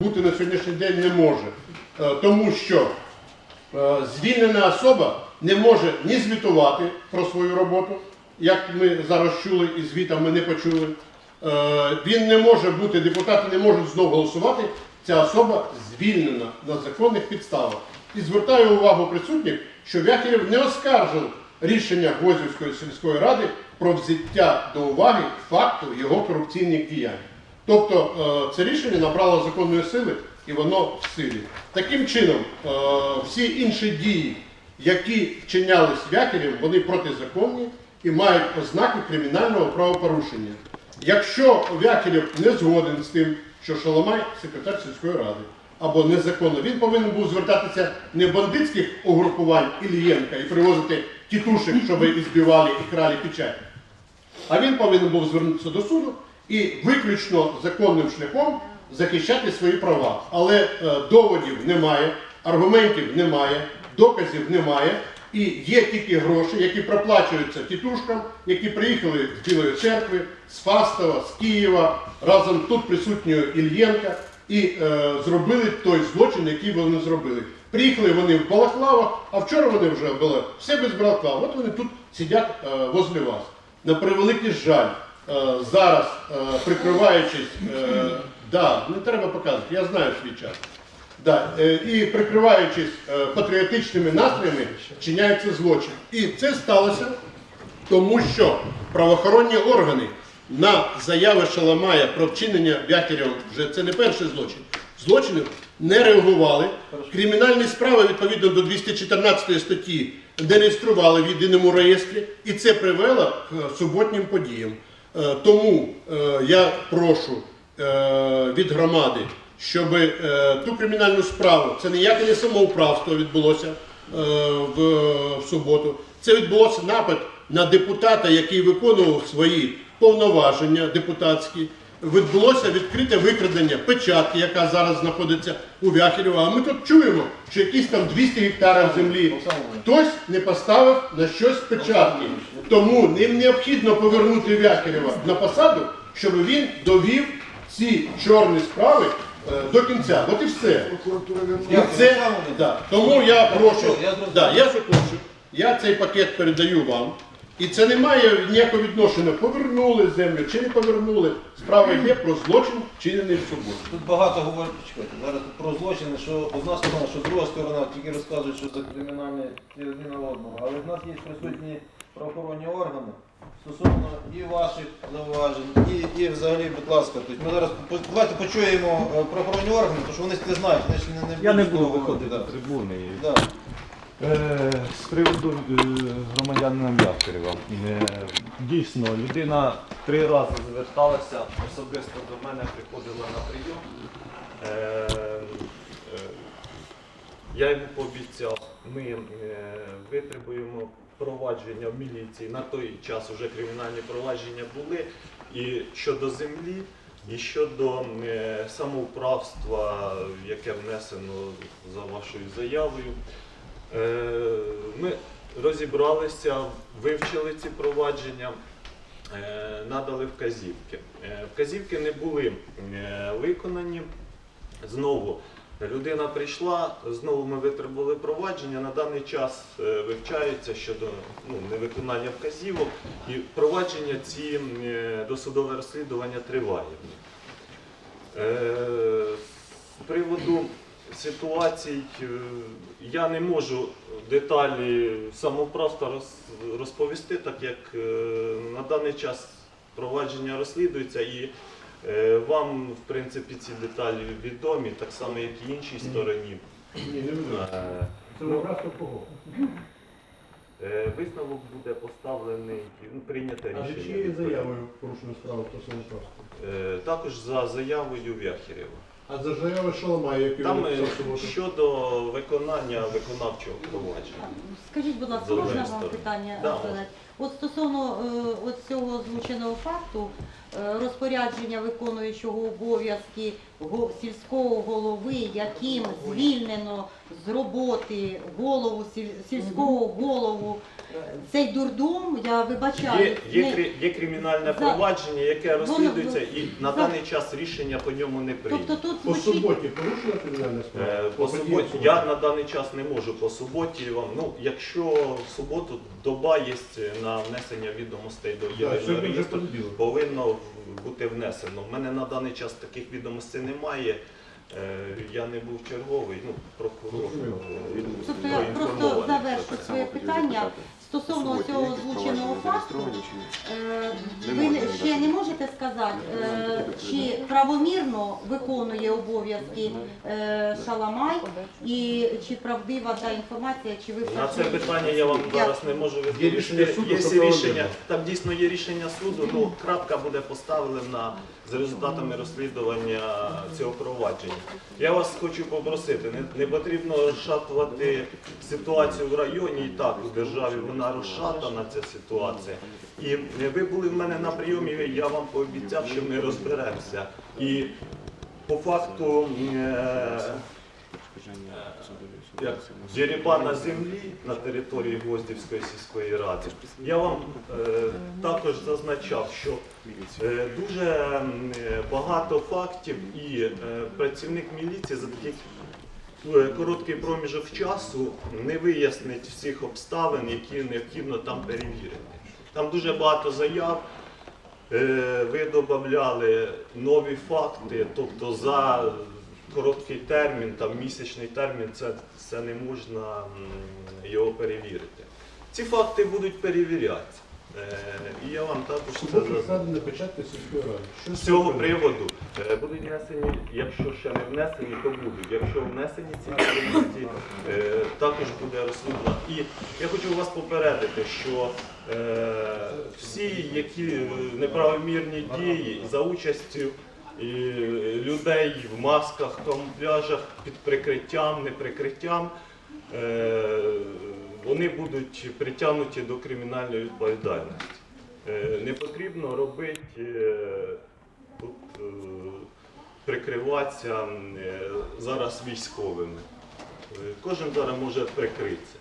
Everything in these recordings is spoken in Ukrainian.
бути на сьогоднішній день не може, Е, тому що е, звільнена особа не може ні звітувати про свою роботу, як ми зараз чули і звітом ми не почули. Е, Він не може бути, депутати не можуть знову голосувати. Ця особа звільнена на законних підставах. І звертаю увагу присутніх, що Вяхерєв не оскаржив рішення Гвоздівської сільської ради про взяття до уваги факту його корупційних діянь. Тобто е, це рішення набрало законної сили і воно в силі. Таким чином, е, всі інші дії, які вчинялись Вяхерєм, вони протизаконні і мають ознаки кримінального правопорушення. Якщо Вяхерєв не згоден з тим, що Шаламай секретар сільської ради або незаконно, він повинен був звертатися не бандитських угрупувань Ілієнка і привозити тітушек, щоб і збивали і крали печать. А він повинен був звернутися до суду і виключно законним шляхом захищати свої права. Але е, доводів немає, аргументів немає, доказів немає. І є тільки гроші, які проплачуються тітушкам, які приїхали з Білої церкви, з Фастова, з Києва, разом тут присутньою Ільєнка, і е, зробили той злочин, який вони зробили. Приїхали вони в Балаклавах, а вчора вони вже були все без Балаклав. От вони тут сидять е, возле вас. На превеликий жаль, зараз, е, прикриваючись, е, да, не треба показувати, я знаю свій час. Да, е, і прикриваючись е, патріотичними настроями, вчиняється злочин. І це сталося тому, що правоохоронні органи на заяви Шаламая про вчинення Вяхерєва, вже це не перший злочин, злочинів не реагували. Кримінальні справи відповідно до 214 статті не реєстрували в єдиному реєстрі, і це привело к суботнім подіям. Е, Тому е, я прошу е, від громади, щоб ту кримінальну справу, це ніяке не самоуправство відбулося в суботу. Це відбулося напад на депутата, який виконував свої повноваження депутатські. Відбулося відкрите викрадення печатки, яка зараз знаходиться у Вяхерєва. А ми тут чуємо, що якісь там 200 гектарів землі хтось не поставив на щось печатки. Тому ним необхідно повернути Вяхерєва на посаду, щоб він довів ці чорні справи е, до кінця. От і все. І це, да. Тому я прошу, да, я закінчу. Я цей пакет передаю вам. І це не має ніякого відношення, повернули землю чи не повернули. Справа йде про злочин, вчинений в суботу. Тут багато говорять, чекайте, зараз про злочини, що одна сторона, що друга сторона тільки розказують, що це кримінальне зміна одного. Але в нас є присутні правоохоронні органи стосовно і ваших зауважень, і, і взагалі, будь ласка, тобто ми зараз давайте почуємо е, правоохоронні органи, тому що вони не знають, вони ж не, не Я не буду виходити до трибуни. да. Е, З приводу е, громадянина Вяхарєва. Е, Дійсно, людина три рази зверталася, особисто до мене приходила на прийом. Я йому пообіцяв, ми витребуємо провадження в міліції. На той час вже кримінальні провадження були. І щодо землі, і щодо самоуправства, яке внесено за вашою заявою. Е, Ми розібралися, вивчили ці провадження, е, надали вказівки. Е, Вказівки не були виконані. Знову людина прийшла, знову ми витребували провадження. На даний час вивчається щодо ну, невиконання вказівок, і провадження ці досудове розслідування триває. З приводу ситуацій е, я не можу деталі самоуправства розповісти, так як е, на даний час провадження розслідується і е, вам, в принципі, ці деталі відомі, так само, як і іншій стороні. Це образство кого? Висновок буде поставлений, ну, прийняте А рішення. чиєю заявою порушена справа стосовно самоуправства? Е, Також за заявою Вяхерєва. А за заявою Шаламая, який Там е, щодо виконання виконавчого провадження. Скажіть, будь ласка, можна вам питання Да, задати? От стосовно е, от цього озвученого факту, е, розпорядження виконуючого обов'язки го- сільського голови, яким звільнено з роботи голову сіль- сільського голову, цей дурдом, я вибачаю. Є, є, не- крі- є кримінальне За- провадження, яке розслідується, і на за- даний час рішення по ньому не прийнято. Тобто тут По звучить суботі порушена кримінальна Е, справа? По суботі я на даний час не можу по суботі вам. Ну, якщо в суботу доба є на внесення відомостей до єдиного сьогодні вже реєстру, понеділок. повинно в- бути внесено. У мене на даний час таких відомостей немає. Е, Я не був черговий, ну прокурор. е, Тобто я просто завершу це. своє питання стосовно цього озвученого факту. Е, Ви не- ще не можете сказати, е, чи правомірно виконує обов'язки е, Шаламай і чи правдива та інформація, чи ви На це працюєте? питання я вам зараз не можу відповісти. рішення суду, Є рішення, там дійсно є рішення суду. Ну крапка буде поставлена за результатами розслідування цього провадження. Я вас хочу попросити, не, не потрібно розшатувати ситуацію в районі. І так у державі вона розшатана ця ситуація. І ви були в мене на прийомі. Я вам пообіцяв, що ми розберемося. І по факту. Е- на землі на території Гвоздівської сільської ради. Я вам е, також зазначав, що е, дуже е, багато фактів і е, працівник міліції за такий е, короткий проміжок часу не вияснить всіх обставин, які необхідно там перевірити. Там дуже багато заяв. Е, Ви додавали нові факти, тобто за короткий термін, там місячний термін, це, це не можна його перевірити. Ці факти будуть перевірятися. Е, І я вам також це зазначу. складено сільської ради. З цього приводу е, будуть внесені, якщо ще не внесені, то будуть. Якщо внесені ці відомості, е, також буде розслідування. І я хочу вас попередити, що всі які неправомірні дії за участю людей в масках, камуфляжах під прикриттям, неприкриттям, вони будуть притягнуті до кримінальної відповідальності. Е, Не потрібно робити е, тут е, прикриватися зараз військовими. Кожен зараз може прикритися.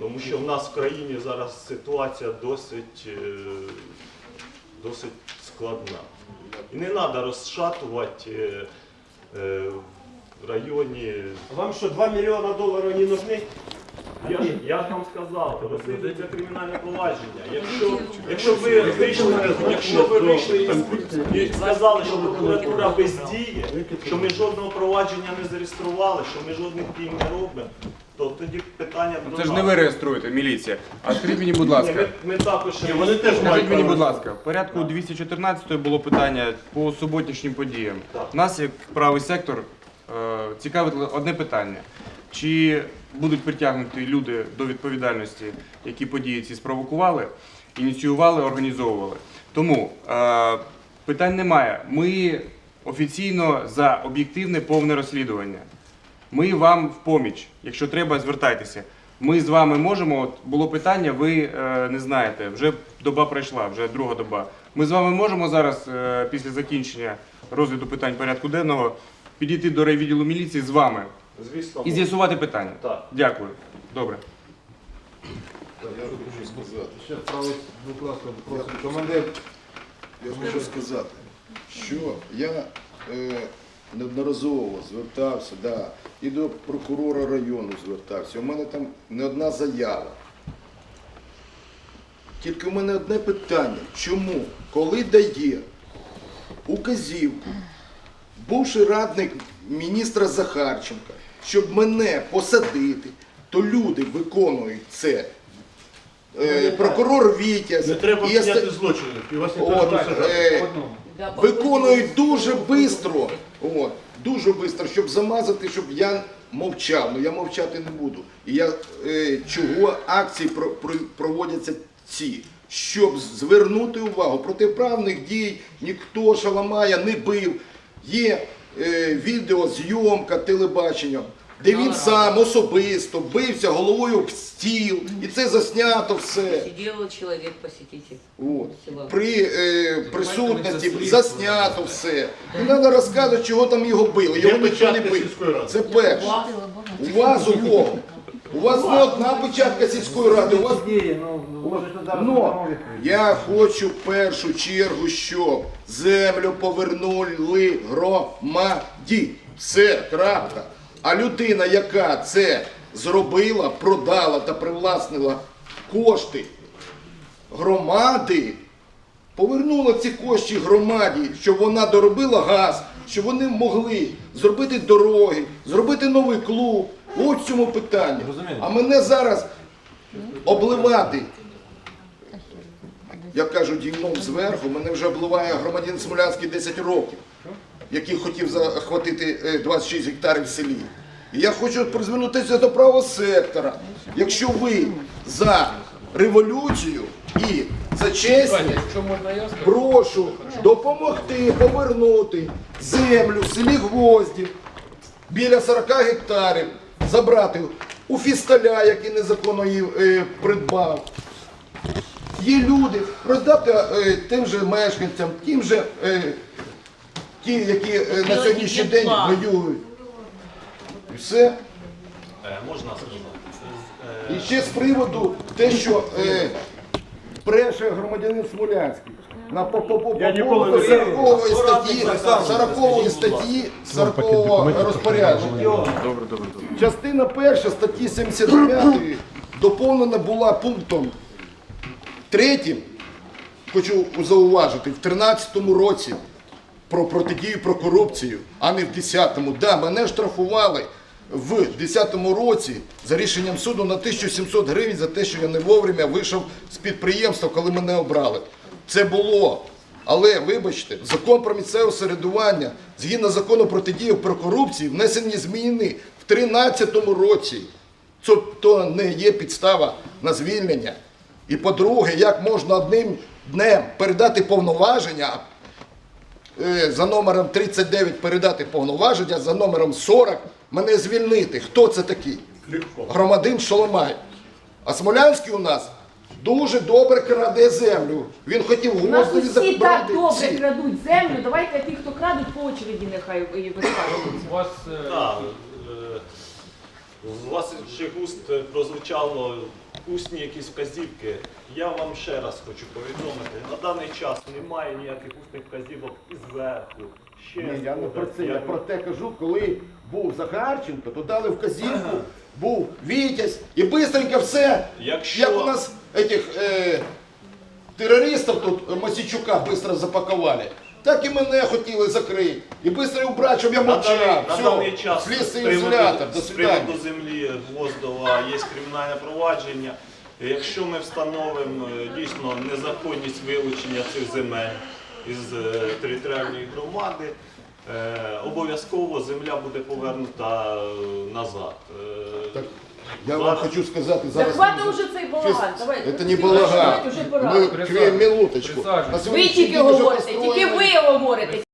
Тому що в нас в країні зараз ситуація досить, досить складна. І не треба розшатувати в районі. Вам що, 2 мільйона доларів не нужны? Я, ж- я ж вам сказав, розслідується кримінальне провадження. Якщо, якщо ви вийшли, якщо ви вийшли і, і сказали, що прокуратура бездіє, що ми жодного провадження не зареєстрували, що ми жодних дій не робимо, то тоді питання до Це ж нас. не ви реєструєте, міліція. А скажіть мені, будь Ні, ласка, ми, ми також Ні, вони теж скажіть мені, будь ласка, в порядку 214 було питання по суботнішнім подіям. Так. Нас, як правий сектор, е, цікавить одне питання. Чи будуть притягнуті люди до відповідальності, які події ці спровокували, ініціювали, організовували? Тому е, питань немає. Ми офіційно за об'єктивне повне розслідування. Ми вам в поміч. Якщо треба, звертайтеся. Ми з вами можемо. От було питання, ви е, не знаєте. Вже доба пройшла, вже друга доба. Ми з вами можемо зараз, е, після закінчення розгляду питань порядку денного, підійти до райвідділу міліції з вами звісно, і з'ясувати питання. так. Дякую. Добре. Ще правий, будь ласка, просимо. Командир, я хочу сказати, що я е, неодноразово звертався, да, і до прокурора району звертався. У мене там не одна заява. Тільки у мене одне питання. Чому, коли дає указівку, бувший радник міністра Захарченка, щоб мене посадити, то люди виконують це. Е, прокурор Вітязь. Не треба і я вчиняти злочини. І вас не От, треба сажати. е, виконують дуже швидко, от, дуже швидко, щоб замазати, щоб я мовчав. Ну я мовчати не буду. І я е, чого акції про, про- проводяться ці, щоб звернути увагу протиправних дій, ніхто шаламая не бив. Є відеозйомка телебачення. де він сам особисто бився головою в стіл, і це заснято все. Сидел чоловік посетитель. От. При е, присутності заснято все. Не треба розказувати, чого там його били. Його нічого не били. Це перше. У вас у кого? У вас не одна печатка сільської ради, у вас Ну, я хочу в першу чергу, щоб землю повернули громаді. Все, крапка. А людина, яка це зробила, продала та привласнила кошти громади, повернула ці кошти громаді, щоб вона доробила газ, щоб вони могли зробити дороги, зробити новий клуб. Ось в цьому питання. А мене зараз обливати як кажуть, гімном зверху, мене вже обливає громадянин Смолянський 10 років, який хотів захватити е, 26 гектарів в селі. І я хочу призвернутися до правого сектора. Якщо ви за революцію і за чесність, прошу допомогти повернути землю в селі Гвоздів біля 40 гектарів, забрати у фісталя, який незаконно її е, придбав. Є люди, роздати е, тим же мешканцям, тим же е, ті, які е, на сьогоднішній день воюють. І все. Можна сказати? І ще з приводу те, що е, бреше громадянин Смолянський. На по, по, по, Я по ніколи поводу не вірю. 40 статті, 40 статті 40 розпорядження. Добре, добре, добре. Частина перша статті 79 доповнена була пунктом третім, хочу зауважити, в 13-му році про протидію про корупцію, а не в 10-му. Да, мене штрафували в 10-му році за рішенням суду на 1700 гривень за те, що я не вовремя вийшов з підприємства, коли мене обрали. Це було. Але вибачте, закон про місцеве середування, згідно закону протидії про корупцію, внесені зміни в 13-му році. Це то не є підстава на звільнення. І по-друге, як можна одним днем передати повноваження, за номером 39 передати повноваження, за номером 40 мене звільнити. Хто це такий? Громадин Шоломай. А Смолянський у нас дуже добре краде землю. Він хотів У нас Гвоздові усі так забрати. добре всі. крадуть землю. Давайте ті, хто крадуть, по очереді нехай. У вас, е, е, з ваших уст е, прозвучало усні якісь вказівки. Я вам ще раз хочу повідомити, на даний час немає ніяких усних вказівок і зверху. Ще Ні, я не про це. Я про те кажу, коли був Захарченко, то дали вказівку, був Вітязь, і бистренько все, Якщо- як у нас этих е, терористів тут е, Мосійчука быстро запакували. Так і мене хотіли закрити. І швидко убрати, щоб я мовчав. на Все, даний час з приводу, до з свидання. приводу землі Гвоздова є кримінальне провадження. Якщо ми встановимо е, дійсно незаконність вилучення цих земель із е, територіальної громади, е, обов'язково земля буде повернута назад. Так, я вам хочу сказати зараз. хватит вже цей балаган. Давайте. Это не балаган. Вже пора. Мы, минуточку. На Ви сьогоднішній тільки день вже говорите, тільки построєно- ви говорите.